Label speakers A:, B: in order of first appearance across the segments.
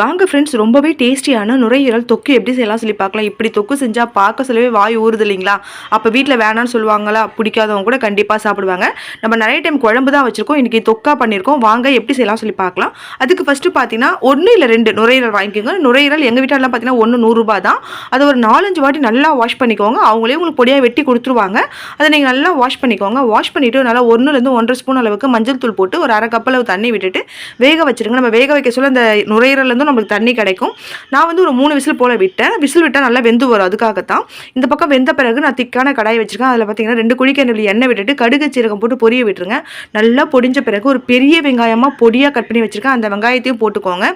A: வாங்க ஃப்ரெண்ட்ஸ் ரொம்பவே டேஸ்டியான நுரையீரல் தொக்கு எப்படி செய்யலாம் சொல்லி பார்க்கலாம். இப்படி தொக்கு செஞ்சால் பார்க்க சொல்லவே வாய் ஊறுது இல்லைங்களா? அப்போ வீட்டில் வேணாம்னு சொல்லுவாங்களா? பிடிக்காதவங்க கூட கண்டிப்பாக சாப்பிடுவாங்க. நம்ம நிறைய டைம் குழம்பு தான் வச்சுருக்கோம். இன்றைக்கி தொக்கா பண்ணியிருக்கோம். வாங்க எப்படி செய்யலாம் சொல்லி பார்க்கலாம். அதுக்கு ஃபஸ்ட்டு பார்த்தீங்கன்னா ஒன்று இல்லை ரெண்டு நுரையீரல் வாங்கிக்கோங்க. நுரையீரல் எங்கள் வீட்டிலலாம் பார்த்தீங்கன்னா ஒன்று நூறுரூபா தான். அதை ஒரு நாலஞ்சு வாட்டி நல்லா வாஷ் பண்ணிக்கோங்க. அவங்களே உங்களுக்கு பொடியாக வெட்டி கொடுத்துருவாங்க. அதை நீங்கள் நல்லா வாஷ் பண்ணிக்கோங்க. வாஷ் பண்ணிவிட்டு நல்லா ஒன்றுலேருந்து ஒன்றரை ஸ்பூன் அளவுக்கு மஞ்சள் தூள் போட்டு ஒரு அரை கப்பளவு தண்ணி விட்டுட்டு வேக வச்சிருங்க. நம்ம வேக வைக்க சொல்ல அந்த வந்து நம்மளுக்கு தண்ணி கிடைக்கும். நான் வந்து ஒரு மூணு விசில் போல் விட்டேன். விசில் விட்டால் நல்லா வெந்து வரும். அதுக்காகத்தான். இந்த பக்கம் வெந்த பிறகு நான் திக்கான கடாய் வச்சிருக்கேன். அதில் பார்த்தீங்கன்னா ரெண்டு குழிக்கெண்ணெய் எண்ணெய் விட்டுட்டு கடுகு சீரகம் போட்டு பொரிய விட்டுருங்க. நல்லா பொடிஞ்ச பிறகு ஒரு பெரிய வெங்காயமாக பொடியாக கட் பண்ணி வச்சிருக்கேன். அந்த வெங்காயத்தையும் போட்டுக்கோங்க.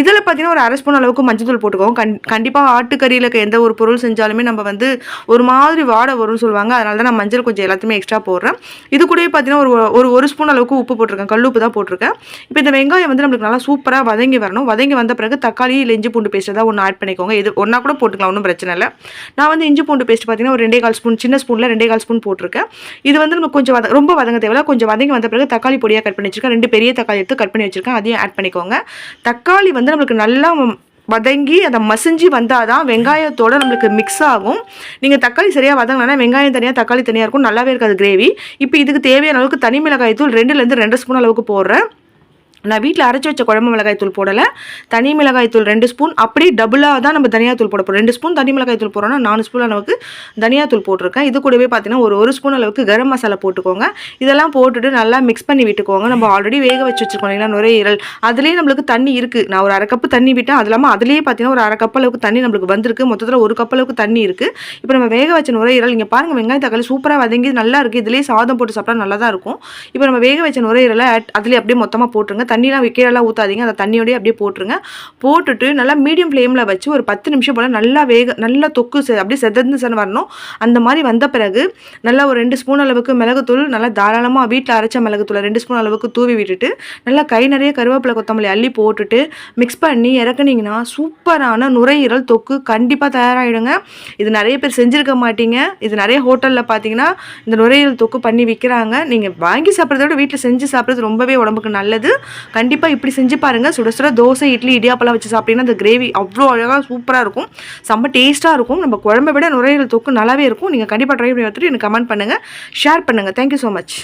A: இதில் பார்த்தீங்கன்னா ஒரு அரை ஸ்பூன் அளவுக்கு மஞ்சள் தூள் போட்டுக்கோங்க. கண் கண்டிப்பாக ஆட்டுக்கறியில் இருக்க எந்த ஒரு பொருள் செஞ்சாலுமே நம்ம வந்து ஒரு மாதிரி வாட வரும்னு சொல்லுவாங்க. அதனால தான் நான் மஞ்சள் கொஞ்சம் எல்லாத்தையுமே எக்ஸ்ட்ரா போடுறேன். இது கூடவே பார்த்தீங்கன்னா ஒரு ஒரு ஒரு ஸ்பூன் அளவுக்கு உப்பு போட்டிருக்கேன். கல் உப்பு தான் போட்டிருக்கேன். இப்போ இந்த வெங்காயம் வந்து நம்மளுக்கு நல்லா சூப்பராக வதங்கி வரணும். வதங்கி வந்த பிறகு தக்காளி இல்லை இஞ்சி பூண்டு பேஸ்ட் தான் ஒன்று ஆட் பண்ணிக்கோங்க. இது ஒன்றா கூட போட்டுக்கலாம் ஒன்றும் பிரச்சனை இல்லை. நான் வந்து இஞ்சி பூண்டு பேஸ்ட் பார்த்தீங்கன்னா ஒரு ரெண்டே கால் ஸ்பூன் சின்ன ஸ்பூனில் ரெண்டே கால் ஸ்பூன் போட்டிருக்கேன். இது வந்து நம்ம கொஞ்சம் வத ரொம்ப வதங்க தேவையில்ல. கொஞ்சம் வதங்கி வந்த பிறகு தக்காளி பொடியாக கட் பண்ணி வச்சிருக்கேன். ரெண்டு பெரிய தக்காளி எடுத்து கட் பண்ணி வச்சிருக்கேன். அதையும் ஆட் பண்ணிக்கோங்க. தக்காளி வந்து நம்மளுக்கு நல்லா வதங்கி அதை மசிஞ்சு வந்தால் தான் வெங்காயத்தோடு நம்மளுக்கு மிக்ஸ் ஆகும். நீங்கள் தக்காளி சரியாக வதங்கினா வெங்காயம் தனியாக தக்காளி தனியாக இருக்கும். நல்லாவே இருக்காது கிரேவி இப்போ இதுக்கு தேவையான அளவுக்கு தனி மிளகாய் தூள் ரெண்டுலேருந்து ரெண்டு ஸ்பூன் அளவுக்கு போடுறேன். நான் வீட்டில் அரைச்சி வச்ச குழம்பு மிளகாய் தூள் போடலை. தனி மிளகாய் தூள் ரெண்டு ஸ்பூன். அப்படியே டபுளாக தான் நம்ம தனியாக போட போகிறோம் ரெண்டு ஸ்பூன் தனி மிளகாய் தூள் போடுறோம்னா நாலு ஸ்பூன் அளவுக்கு தனியாக தூள் போட்டிருக்கேன். இது கூடவே பார்த்தீங்கன்னா ஒரு ஒரு ஸ்பூன் அளவுக்கு கரம் மசாலா போட்டுக்கோங்க. இதெல்லாம் போட்டுட்டு நல்லா மிக்ஸ் பண்ணி விட்டுக்கோங்க. நம்ம ஆல்ரெடி வேக வச்சு வச்சுருக்கோம் இல்லைங்களா நுரையீரல். அதுலேயே நம்மளுக்கு தண்ணி இருக்குது நான் ஒரு அரை கப்பு தண்ணி விட்டேன். அது இல்லாமல் அதுலேயே பார்த்தீங்கன்னா ஒரு அரை கப் அளவுக்கு தண்ணி நம்மளுக்கு வந்திருக்கு. மொத்தத்தில் ஒரு கப் அளவுக்கு தண்ணி இருக்குது இப்போ நம்ம வேக வச்ச நுரையீரல் இங்கே பாருங்கள் வெங்காயம் தக்காளி சூப்பராக வதங்கி நல்லா இருக்குது இதுலேயே சாதம் போட்டு சாப்பிட்டா நல்லா தான் இருக்கும். இப்போ நம்ம வேக வச்ச நுரையீரலை அதுலேயே அப்படியே மொத்தமாக போட்டுருங்க. தண்ணிலாம் கீழெல்லாம் ஊற்றாதீங்க அந்த தண்ணியோடய அப்படியே போட்டுருங்க. போட்டுட்டு நல்லா மீடியம் ஃப்ளேமில் வச்சு ஒரு பத்து நிமிஷம் போல் நல்லா வேக நல்லா தொக்கு அப்படியே செதந்து சன் வரணும். அந்த மாதிரி வந்த பிறகு நல்லா ஒரு ரெண்டு ஸ்பூன் அளவுக்கு மிளகுத்தூள் நல்லா தாராளமாக வீட்டில் அரைச்ச மிளகுத்தூளை ரெண்டு ஸ்பூன் அளவுக்கு தூவி விட்டுட்டு நல்லா கை நிறைய கருவேப்பிலை கொத்தமல்லி அள்ளி போட்டுட்டு மிக்ஸ் பண்ணி இறக்குனீங்கன்னா சூப்பரான நுரையீரல் தொக்கு கண்டிப்பாக தயாராகிடுங்க இது நிறைய பேர் செஞ்சுருக்க மாட்டீங்க. இது நிறைய ஹோட்டலில் பார்த்தீங்கன்னா இந்த நுரையீரல் தொக்கு பண்ணி விற்கிறாங்க நீங்கள் வாங்கி சாப்பிட்றத விட வீட்டில் செஞ்சு சாப்பிட்றது ரொம்பவே உடம்புக்கு நல்லது. கண்டிப்பாக இப்படி செஞ்சு பாருங்கள் சுட சுட தோசை இட்லி இடியாப்பெல்லாம் வச்சு சாப்பிட்டீங்கன்னா அந்த கிரேவி அவ்வளோ அழகாக சூப்பராக இருக்கும். செம்ம டேஸ்ட்டாக இருக்கும். நம்ம குழம்பை விட நுரையீரல் தொக்கு நல்லாவே இருக்கும். நீங்கள் கண்டிப்பாக ட்ரை பண்ணி பார்த்துட்டு எனக்கு கமெண்ட் பண்ணுங்கள் ஷேர் பண்ணுங்கள் தேங்க்யூ ஸோ மச்